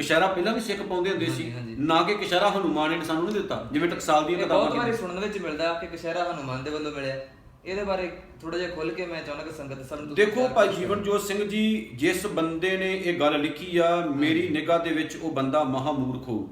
ਕਸ਼ਹਿਰਾ ਪਹਿਲਾਂ ਵੀ ਸਿੱਖ ਪਾਉਂਦੇ ਹੁੰਦੇ ਸੀ ਹਾਂਜੀ। ਨਾ ਕਿ ਕਸ਼ਹਿਰਾ ਹਨੂਮਾਨ ਨੇ ਸਾਨੂੰ ਨਹੀਂ ਦਿੱਤਾ ਜਿਵੇਂ ਟਕਸਾਲ ਦੀਆਂ ਇਹ ਕਿਤਾਬਾਂ ਬਹੁਤ ਵਾਰੀ ਸੁਣਨ ਵਿੱਚ ਮਿਲਦਾ ਕਿ ਕਸ਼ਹਿਰਾ ਹਨੂਮਾਨ ਦੇ ਵੱਲੋਂ ਮਿਲਿਆ। ਇਹਦੇ ਬਾਰੇ ਥੋੜਾ ਜਿਹਾ ਖੁੱਲ ਕੇ ਮੈਂ ਚਾਹੁੰਦਾ ਕਿ ਸੰਗਤ ਸਭ ਨੂੰ ਦੇਖੋ ਭਾਈ। ਜੀਵਨਜੋਤ ਸਿੰਘ ਜੀ ਜਿਸ ਬੰਦੇ ਨੇ ਇਹ ਗੱਲ ਲਿਖੀ ਆ ਮੇਰੀ ਨਿਗਾਹ ਦੇ ਵਿੱਚ ਉਹ ਬੰਦਾ ਮਹਾਮੂਰਖ ਹੋ।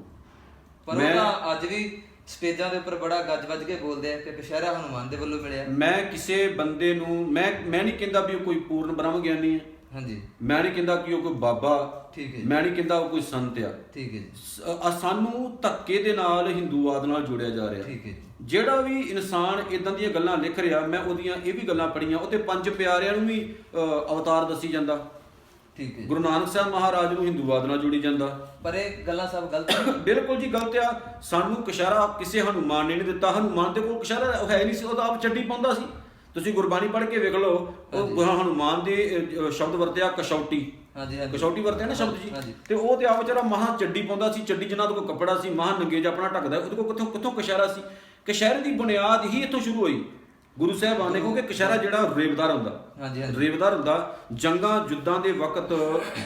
ਪਰ ਉਹ ਮੈਂ- ਤਾਂ ਅੱਜ ਵੀ ਸਟੇਜਾਂ ਦੇ ਉੱਪਰ ਬੜਾ ਗੱਜ-ਵੱਜ ਕੇ ਬੋਲਦੇ ਆ ਕਿ ਕਸ਼ਹਿਰਾ ਹਨੂਮਾਨ ਦੇ ਵੱਲੋਂ ਮਿਲਿਆ। ਮੈਂ ਕਿਸੇ ਬੰਦੇ ਨੂੰ ਮੈਂ ਮੈਂ ਨਹੀਂ ਕਹਿੰਦਾ ਵੀ ਉਹ ਕੋਈ ਪੂਰਨ ਬ੍ਰਹਮ ਗਿਆਨੀ ਹੈ। ਹਾਂਜੀ। ਮੈਂ ਨਹੀਂ ਕਹਿੰਦਾ ਕਿ ਉਹ ਕੋਈ ਬਾਬਾ ਠੀਕ ਹੈ ਜੀ। ਮੈਂ ਨਹੀਂ ਕਹਿੰਦਾ ਉਹ ਕੋਈ ਸੰਤ ਆ। ਠੀਕ ਹੈ ਜੀ। ਸ- ਅ- ਸਾਨੂੰ ਧੱਕੇ ਦੇ ਨਾਲ ਹਿੰਦੂਵਾਦ ਨਾਲ ਜੋੜਿਆ ਜਾ ਰਿਹਾ। ਠੀਕ ਹੈ ਜੀ। ਜਿਹੜਾ ਵੀ ਇਨਸਾਨ ਇਦਾਂ ਦੀਆਂ ਗੱਲਾਂ ਲਿਖ ਰਿਹਾ ਮੈਂ ਉਹਦੀਆਂ ਇਹ ਵੀ ਗੱਲਾਂ ਪੜੀਆਂ ਉਹਤੇ ਪੰਜ ਪਿਆਰਿਆਂ ਨੂੰ ਵੀ ਅ, ਅਵਤਾਰ ਦੱਸੀ ਜਾਂਦਾ। ਠੀਕ ਹੈ ਜੀ। ਗੁਰੂ ਨਾਨਕ ਸਾਹਿਬ ਮਹਾਰਾਜ ਨੂੰ ਹਿੰਦੂਵਾਦ ਨਾਲ ਜੋੜੀ ਜਾਂਦਾ। ਪਰ ਇਹ ਗੱਲਾਂ ਸਭ ਗਲਤ ਨੇ। ਬਿਲਕੁਲ ਜੀ ਗਲਤ ਆ। ਸਾਨੂੰ ਕਸ਼ਹਿਰਾ ਕਿਸੇ ਹਨੂਮਾਨ ਨੇ ਨਹੀਂ ਦਿੱਤਾ। ਹਨੂਮਾਨ ਦੇ ਕੋਲ ਕਸ਼ਹਿਰਾ ਉਹ ਹੈ ਨਹੀਂ ਸੀ ਉਹ ਤਾਂ ਆਪ ਚੱਡੀ ਪਾਉਂਦਾ ਸੀ। ਤੁਸੀਂ ਗੁਰਬਾਣੀ ਪੜ੍ਹ ਕੇ ਵੇਖ ਲਓ ਉਹ ਹਨੂਮਾਨ ਦੇ ਸ਼ਬਦ ਵਰਤਿਆ ਕਸ਼ੌਟੀ। ਹਾਂਜੀ ਹਾਂਜੀ। ਕਸ਼ੌਟੀ ਵਰਤਿਆ ਨਾ ਸ਼ਬਦ। ਜੀ? ਤੇ ਉਹ ਤੇ ਆ ਵਿਚਾਰਾ ਮਹਾ ਚੱਡੀ ਪਾਉਂਦਾ ਸੀ ਚੱਡੀ ਜਿਨ੍ਹਾਂ ਕੋਲ ਕੱਪੜਾ ਸੀ ਮਹਾ ਨੰਗੇ ਜਿਹਾ ਆਪਣਾ ਢੱਕਦਾ ਉਹਦੇ ਕੋਲ ਕਿੱਥੋਂ ਕਿੱਥੋਂ ਕਸ਼ਹਿਰਾ ਸੀ? ਕਸ਼ਹਿਰੇ ਦੀ ਬੁਨਿਆਦ ਹੀ ਇੱਥੋਂ ਸ਼ੁਰੂ ਹੋਈ। ਗੁਰੂ ਸਾਹਿਬਾਨ ਨੇ ਕਿਉਂਕਿ ਕਸ਼ਹਿਰਾ ਜਿਹੜਾ ਰੇਵਦਾਰ ਹੁੰਦਾ। ਹਾਂਜੀ ਹਾਂਜੀ। ਰੇਵਦਾਰ ਹੁੰਦਾ ਜੰਗਾਂ ਜੁੱਦਾਂ ਦੇ ਵਕਤ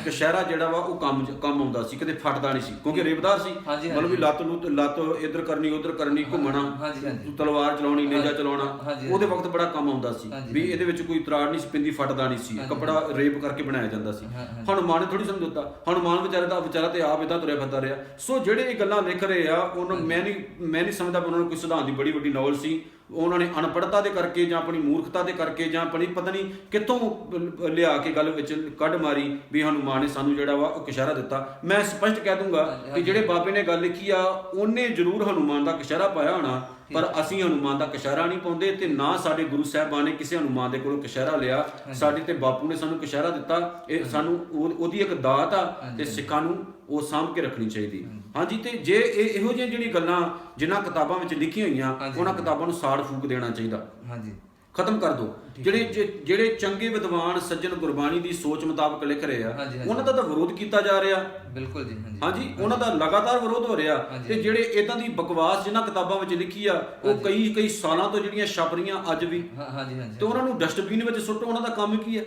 ਕਸ਼ਹਿਰਾ ਜਿਹੜਾ ਵਾ ਉਹ ਕੰਮ ਕੰਮ ਆਉਂਦਾ ਸੀ ਕਦੇ ਫਟਦਾ ਨਹੀਂ ਸੀ ਕਿਉਂਕਿ ਰੇਵਦਾਰ ਸੀ। ਹਾਂਜੀ, ਮਤਲਬ ਵੀ ਲੱਤ ਨੂੰ ਲੱਤ ਇੱਧਰ ਕਰਨੀ ਉੱਧਰ ਕਰਨੀ ਘੁੰਮਣਾ ਹਾਂਜੀ, ਹਾਂਜੀ। ਤਲਵਾਰ ਚਲਾਉਣੀ ਨੇਜਾ ਚਲਾਉਣਾ ਹਾਂਜੀ, ਉਹਦੇ ਵਕਤ ਬੜਾ ਕੰਮ ਆਉਂਦਾ ਸੀ ਹਾਂਜੀ, ਵੀ ਇਹਦੇ ਵਿੱਚ ਕੋਈ ਤਰਾੜ ਨਹੀਂ ਸੀ ਪਿੰਦੀ ਫਟਦਾ ਨਹੀਂ ਸੀ ਕੱਪੜਾ ਰੇਪ ਕਰਕੇ ਬਣਾਇਆ ਜਾਂਦਾ ਸੀ। ਹਨੂਮਾਨ ਨੇ ਥੋੜੀ ਸਮਝ ਦਿੱਤਾ ਹਨੂਮਾਨ ਵਿਚਾਰੇ ਦਾ ਵਿਚਾਰਾ ਤੇ ਆਪ ਇਦਾਂ ਤੁਰਿਆ ਫਿਰਦਾ ਰਿਹਾ। ਸੋ ਜਿਹੜੇ ਇਹ ਗੱਲਾਂ ਲਿਖ ਰਹੇ ਆ ਉਹਨਾਂ ਮੈਂ ਨਹੀਂ ਮੈਂ ਨਹੀਂ ਸਮਝਦਾ ਵੀ ਉਹਨਾਂ ਨੂੰ ਕੋਈ ਸਿਧਾਂਤ ਦੀ ਬੜੀ ਵੱਡੀ ਨੌਲੇਜ ਸੀ ਉਹਨਾਂ ਨੇ ਅਨਪੜ੍ਹਤਾ ਦੇ ਕਰਕੇ ਜਾਂ ਆਪਣੀ ਮੂਰਖਤਾ ਦੇ ਕਰਕੇ ਜਾਂ ਆਪਣੀ ਪਤਾ ਨਹੀਂ ਕਿੱਥੋਂ ਲਿਆ ਕੇ ਗੱਲ ਵਿੱਚ ਕੱਢ ਮਾਰੀ ਵੀ ਹਨੂਮਾਨ ਨੇ ਸਾਨੂੰ ਜਿਹੜਾ ਵਾ ਉਹ ਕਸ਼ਹਿਰਾ ਦਿੱਤਾ। ਮੈਂ ਸਪਸ਼ਟ ਕਹਿ ਦੂੰਗਾ ਕਿ ਜਿਹੜੇ ਬਾਬੇ ਨੇ ਗੱਲ ਲਿਖੀ ਆ ਉਹਨੇ ਜ਼ਰੂਰ ਹਨੂਮਾਨ ਦਾ ਕਸ਼ਹਿਰਾ ਪਾਇਆ ਹੋਣਾ। ਪਰ ਅਸੀਂ ਹਨੂਮਾਨ ਦਾ ਕਸ਼ਹਿਰਾ ਨਹੀਂ ਪਾਉਂਦੇ ਤੇ ਨਾ ਸਾਡੇ ਗੁਰੂ ਸਾਹਿਬਾਨ ਨੇ ਕਿਸੇ ਹਨੂਮਾਨ ਦੇ ਕੋਲੋਂ ਕਸ਼ਹਿਰਾ ਲਿਆ। ਸਾਡੇ ਤੇ ਬਾਪੂ ਨੇ ਸਾਨੂੰ ਕਸ਼ਹਿਰਾ ਦਿੱਤਾ। ਇਹ ਸਾਨੂੰ ਉਹ- ਉਹਦੀ ਇੱਕ ਦਾਤ ਆ ਤੇ ਸਿੱਖਾਂ ਨੂੰ ਉਹ ਸਾਂਭ ਕੇ ਰੱਖਣੀ ਚਾਹੀਦੀ। ਹਾਂਜੀ। ਤੇ ਜੇ ਇਹ ਇਹੋ ਜਿਹੀਆਂ ਜਿਹੜੀ ਗੱਲਾਂ ਜਿਨ੍ਹਾਂ ਕਿਤਾਬਾਂ ਵਿੱਚ ਲਿਖੀਆਂ ਹੋਈਆਂ ਉਹਨਾਂ ਕਿਤਾਬਾਂ ਨੂੰ ਸਾੜ ਫੂਕ ਦੇਣਾ ਚਾਹੀਦਾ। ਹਾਂਜੀ। ਖਤਮ ਕਰ ਦਿਓ ਜਿਹੜੇ ਜਿਹੜੇ ਚੰਗੇ ਵਿਦਵਾਨ ਸੱਜਣ ਗੁਰਬਾਣੀ ਦੀ ਸੋਚ ਮੁਤਾਬਕ ਲਿਖ ਰਹੇ ਆ। ਉਹਨਾਂ ਦਾ ਤਾਂ ਵਿਰੋਧ ਕੀਤਾ ਜਾ ਰਿਹਾ। ਬਿਲਕੁਲ ਜੀ ਹਾਂਜੀ। ਹਾਂਜੀ ਉਹਨਾਂ ਦਾ ਲਗਾਤਾਰ ਵਿਰੋਧ ਹੋ ਰਿਹਾ। ਤੇ ਜਿਹੜੇ ਇਦਾਂ ਦੀ ਬਕਵਾਸ ਜਿਨ੍ਹਾਂ ਕਿਤਾਬਾਂ ਵਿੱਚ ਲਿਖੀ ਆ ਉਹ ਕਈ ਕਈ ਸਾਲਾਂ ਤੋਂ ਜਿਹੜੀਆਂ ਛਪ ਰਹੀਆਂ ਅੱਜ ਵੀ। ਹਾਂਜੀ ਹਾਂਜੀ। ਤੇ ਉਹਨਾਂ ਨੂੰ ਡਸਟਬਿਨ ਵਿੱਚ ਸੁੱਟੋ ਉਹਨਾਂ ਦਾ ਕੰਮ ਕੀ ਹੈ?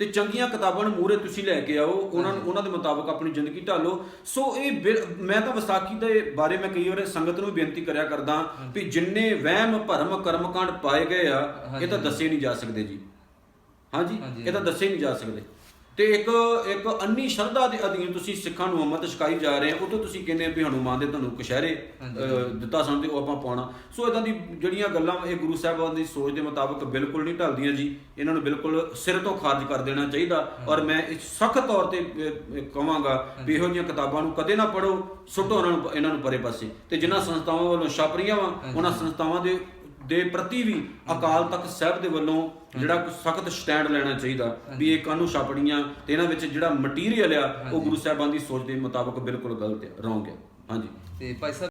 ਤੇ ਚੰਗੀਆਂ ਕਿਤਾਬਾਂ ਨੂੰ ਮੂਹਰੇ ਤੁਸੀਂ ਲੈ ਕੇ ਆਓ ਉਹਨਾਂ ਨੂੰ ਉਹਨਾਂ ਦੇ ਮੁਤਾਬਕ ਆਪਣੀ ਜ਼ਿੰਦਗੀ ਢਾਲੋ। ਸੋ ਇਹ ਮੈਂ ਤਾਂ ਵਿਸਾਖੀ ਦੇ ਬਾਰੇ ਮੈਂ ਕਈ ਵਾਰ ਸੰਗਤ ਨੂੰ ਬੇਨਤੀ ਕਰਿਆ ਕਰਦਾ ਵੀ ਜਿੰਨੇ ਵਹਿਮ ਭਰਮ ਕਰਮਕਾਂਡ ਪਾਏ ਗਏ ਆ ਇਹ ਤਾਂ ਦੱਸੇ ਨਹੀਂ ਜਾ ਸਕਦੇ ਜੀ। ਹਾਂਜੀ। ਇਹ ਤਾਂ ਦੱਸੇ ਨਹੀਂ ਜਾ ਸਕਦੇ। ਤੇ ਇੱਕ ਇੱਕ ਅੰਨੀ ਸ਼ਰਧਾ ਦੇ ਅਧੀਨ ਤੁਸੀਂ ਸਿੱਖਾਂ ਨੂੰ ਅੰਮ੍ਰਿਤ ਛਕਾਈ ਜਾ ਰਹੇ ਉਹ ਤੋਂ ਤੁਸੀਂ ਕਹਿੰਦੇ ਵੀ ਹਨੂਮਾਨ ਦੇ ਤੁਹਾਨੂੰ ਕਸ਼ਹਿਰੇ ਦਿੱਤਾ ਸਾਨੂੰ ਤੇ ਉਹ ਆਪਾਂ ਪਾਉਣਾ। ਸੋ ਇਦਾਂ ਦੀ ਜਿਹੜੀਆਂ ਗੱਲਾਂ ਇਹ ਗੁਰੂ ਸਾਹਿਬਾਨ ਦੀ ਸੋਚ ਦੇ ਮੁਤਾਬਕ ਬਿਲਕੁਲ ਨਹੀਂ ਢਲਦੀਆਂ ਜੀ। ਇਹਨਾਂ ਨੂੰ ਬਿਲਕੁਲ ਸਿਰ ਤੋਂ ਖਾਰਜ ਕਰ ਦੇਣਾ ਚਾਹੀਦਾ। ਔਰ ਮੈਂ ਸਖਤ ਤੌਰ ਤੇ ਕਹਾਂਗਾ ਵੀ ਇਹੋ ਜਿਹੀਆਂ ਕਿਤਾਬਾਂ ਨੂੰ ਕਦੇ ਨਾ ਪੜੋ ਸੁੱਟੋ ਉਹਨਾਂ ਨੂੰ ਇਹਨਾਂ ਨੂੰ ਪਰੇ ਪਾਸੇ। ਤੇ ਜਿਨ੍ਹਾਂ ਸੰਸਥਾਵਾਂ ਵੱਲੋਂ ਛਪ ਰਹੀਆਂ ਵਾ ਉਹਨਾਂ ਸੰਸਥਾਵਾਂ ਦੇ ਦੇ ਪ੍ਰਤੀ ਵੀ ਅਕਾਲ ਤਖਤ ਸਾਹਿਬ ਦੇ ਵੱਲੋਂ ਜਿਹੜਾ ਸਖਤ ਸਟੈਂਡ ਲੈਣਾ ਚਾਹੀਦਾ ਵੀ ਇਹ ਕਾਨੂੰ ਛਾਪੜੀਆਂ ਤੇ ਇਹਨਾਂ ਵਿੱਚ ਜਿਹੜਾ ਮਟੀਰੀਅਲ ਆ ਉਹ ਗੁਰੂ ਸਾਹਿਬਾਨ ਦੀ ਸੋਚ ਦੇ ਮੁਤਾਬਕ ਬਿਲਕੁਲ ਗਲਤ ਹੈ ਰੋਂਗ ਹੈ ਹਾਂਜੀ। ਤੇ ਭਾਈ ਸਾਹਿਬ